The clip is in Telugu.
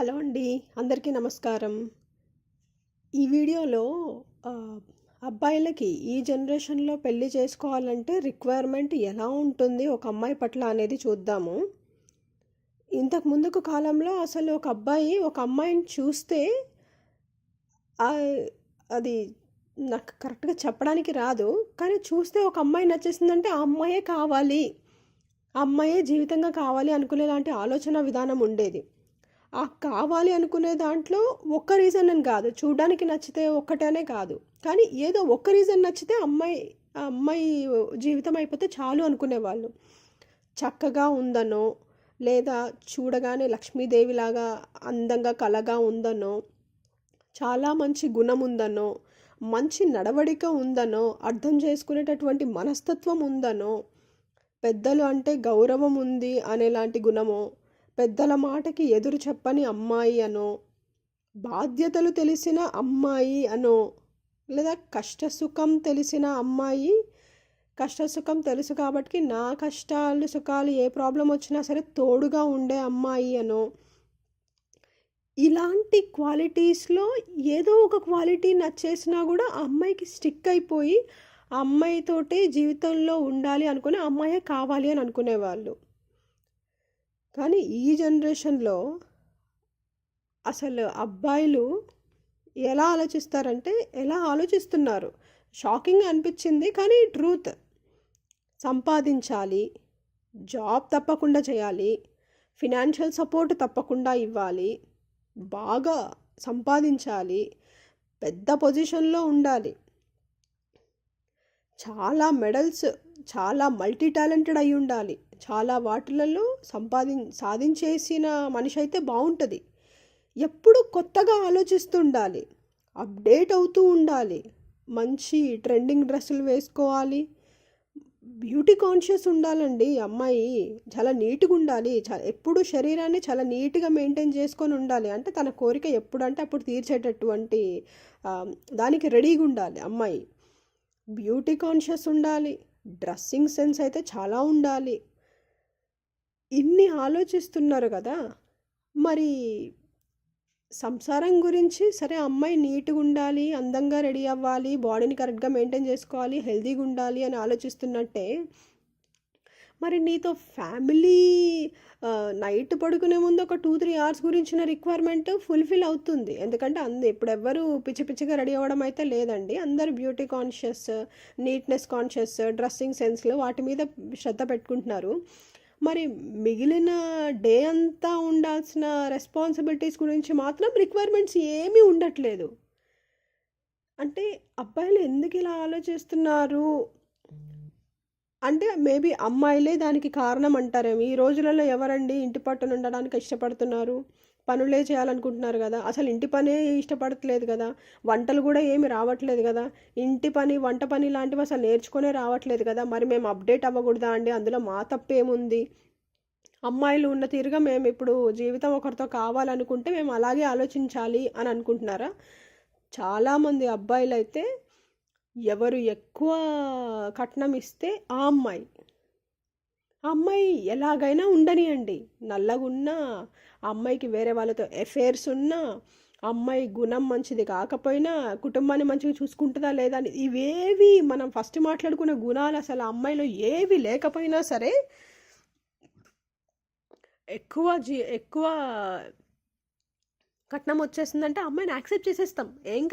హలో అండి అందరికీ నమస్కారం. ఈ వీడియోలో అబ్బాయిలకి ఈ జనరేషన్లో పెళ్ళి చేసుకోవాలంటే రిక్వైర్మెంట్ ఎలా ఉంటుంది ఒక అమ్మాయి పట్ల అనేది చూద్దాము. ఇంతకు ముందుకు కాలంలో అసలు ఒక అబ్బాయి ఒక అమ్మాయిని చూస్తే అది నాకు కరెక్ట్గా చెప్పడానికి రాదు కానీ చూస్తే ఒక అమ్మాయి నచ్చేసిందంటే ఆ అమ్మాయే కావాలి. అమ్మాయే జీవితంగా కావాలి అనుకునేలాంటి ఆలోచన విధానం ఉండేది. ఆ కావాలి అనుకునే దాంట్లో ఒక్క రీజన్ అని కాదు. చూడడానికి నచ్చితే ఒక్కటనే కాదు. కానీ ఏదో ఒక్క రీజన్ నచ్చితే అమ్మాయి ఆ అమ్మాయి జీవితం అయిపోతే చాలు అనుకునేవాళ్ళు. చక్కగా ఉందనో లేదా చూడగానే లక్ష్మీదేవిలాగా అందంగా కలగా ఉందనో చాలా మంచి గుణం ఉందనో మంచి నడవడిక ఉందనో అర్థం చేసుకునేటటువంటి మనస్తత్వం ఉందనో పెద్దలు అంటే గౌరవం ఉంది అనేలాంటి గుణమో పెద్దల మాటకి ఎదురు చెప్పని అమ్మాయి అనో బాధ్యతలు తెలిసిన అమ్మాయి అనో లేదా కష్టసుఖం తెలిసిన అమ్మాయి కష్టసుఖం తెలుసు కాబట్టి నా కష్టాలు సుఖాలు ఏ ప్రాబ్లం వచ్చినా సరే తోడుగా ఉండే అమ్మాయి అనో ఇలాంటి క్వాలిటీస్లో ఏదో ఒక క్వాలిటీ నచ్చేసినా కూడా ఆ అమ్మాయికి స్టిక్ అయిపోయి ఆ అమ్మాయితోటే జీవితంలో ఉండాలి అనుకుని అమ్మాయే కావాలి అని అనుకునేవాళ్ళు. కానీ ఈ జనరేషన్లో అసలు అబ్బాయిలు ఎలా ఆలోచిస్తారంటే ఎలా ఆలోచిస్తున్నారు? షాకింగ్ అనిపించింది కానీ ట్రూత్. సంపాదించాలి జాబ్ తప్పకుండా చేయాలి ఫినాన్షియల్ సపోర్ట్ తప్పకుండా ఇవ్వాలి బాగా సంపాదించాలి పెద్ద పొజిషన్లో ఉండాలి. చాలా మెడల్స్ చాలా మల్టీ టాలెంటెడ్ అయి ఉండాలి. చాలా వాటిలలో సంపాది సాధించేసిన మనిషి అయితే బాగుంటుంది ఎప్పుడు కొత్తగా ఆలోచిస్తూ ఉండాలి అప్డేట్ అవుతూ ఉండాలి. మంచి ట్రెండింగ్ డ్రెస్సులు వేసుకోవాలి. బ్యూటీ కాన్షియస్ ఉండాలండి. అమ్మాయి చాలా నీట్గా ఉండాలి. ఎప్పుడు శరీరాన్ని చాలా నీట్గా మెయింటైన్ చేసుకొని ఉండాలి. అంటే తన కోరిక ఎప్పుడంటే అప్పుడు తీర్చేటటువంటి దానికి రెడీగా ఉండాలి అమ్మాయి. బ్యూటీ కాన్షియస్ ఉండాలి. డ్రెస్సింగ్ సెన్స్ అయితే చాలా ఉండాలి. ఇన్ని ఆలోచిస్తున్నారు కదా! మరి సంసారం గురించి సరే అమ్మాయి నీట్గా ఉండాలి అందంగా రెడీ అవ్వాలి బాడీని కరెక్ట్గా మెయింటైన్ చేసుకోవాలి హెల్తీగా ఉండాలి అని ఆలోచిస్తున్నట్టే మరి నీతో ఫ్యామిలీ నైట్ పడుకునే ముందు ఒక టూ త్రీ అవర్స్ గురించిన రిక్వైర్మెంట్ ఫుల్ఫిల్ అవుతుంది. ఎందుకంటే అంద ఇప్పుడు ఎవ్వరు పిచ్చి పిచ్చిగా రెడీ అవ్వడం అయితే లేదండి. అందరు beauty conscious neatness conscious dressing సెన్స్లు వాటి మీద శ్రద్ధ పెట్టుకుంటున్నారు. మరి మిగిలిన డే అంతా ఉండాల్సిన రెస్పాన్సిబిలిటీస్ గురించి మాత్రం రిక్వైర్మెంట్స్ ఏమీ ఉండట్లేదు. అంటే అబ్బాయిలు ఎందుకు ఇలా ఆలోచిస్తున్నారు? అంటే మేబీ అమ్మాయిలే దానికి కారణం అంటారేమో ఈ రోజులలో ఎవరండి ఇంటి పట్టున ఉండడానికి ఇష్టపడుతున్నారు? పనులే చేయాలనుకుంటున్నారు కదా. అసలు ఇంటి పనే ఇష్టపడట్లేదు కదా. వంటలు కూడా ఏమి రావట్లేదు కదా. ఇంటి పని వంట పని లాంటివి అసలు నేర్చుకునే రావట్లేదు కదా. మరి మేము అప్డేట్ అవ్వకూడదా అండి? అందులో మా తప్పేముంది? అమ్మాయిలు ఉన్న తీరుగా మేము ఇప్పుడు జీవితం ఒకరితో కావాలనుకుంటే మేము అలాగే ఆలోచించాలి అని అనుకుంటున్నారా? చాలామంది అబ్బాయిలు అయితే ఎవరు ఎక్కువ కట్నం ఇస్తే ఆ అమ్మాయి. ఆ అమ్మాయి ఎలాగైనా ఉండనియండి. నల్లగున్నా ఆ అమ్మాయికి వేరే వాళ్ళతో ఎఫైర్స్ ఉన్నా ఆ అమ్మాయి గుణం మంచిది కాకపోయినా కుటుంబాన్ని మంచిగా చూసుకుంటుందా లేదా అని ఇవేవి మనం ఫస్ట్ మాట్లాడుకున్న గుణాలు అసలు ఆ అమ్మాయిలో ఏవి లేకపోయినా సరే ఎక్కువ జీ ఎక్కువ కట్నం వచ్చేసిందంటే అమ్మాయిని యాక్సెప్ట్ చేసేస్తాం. ఏం కా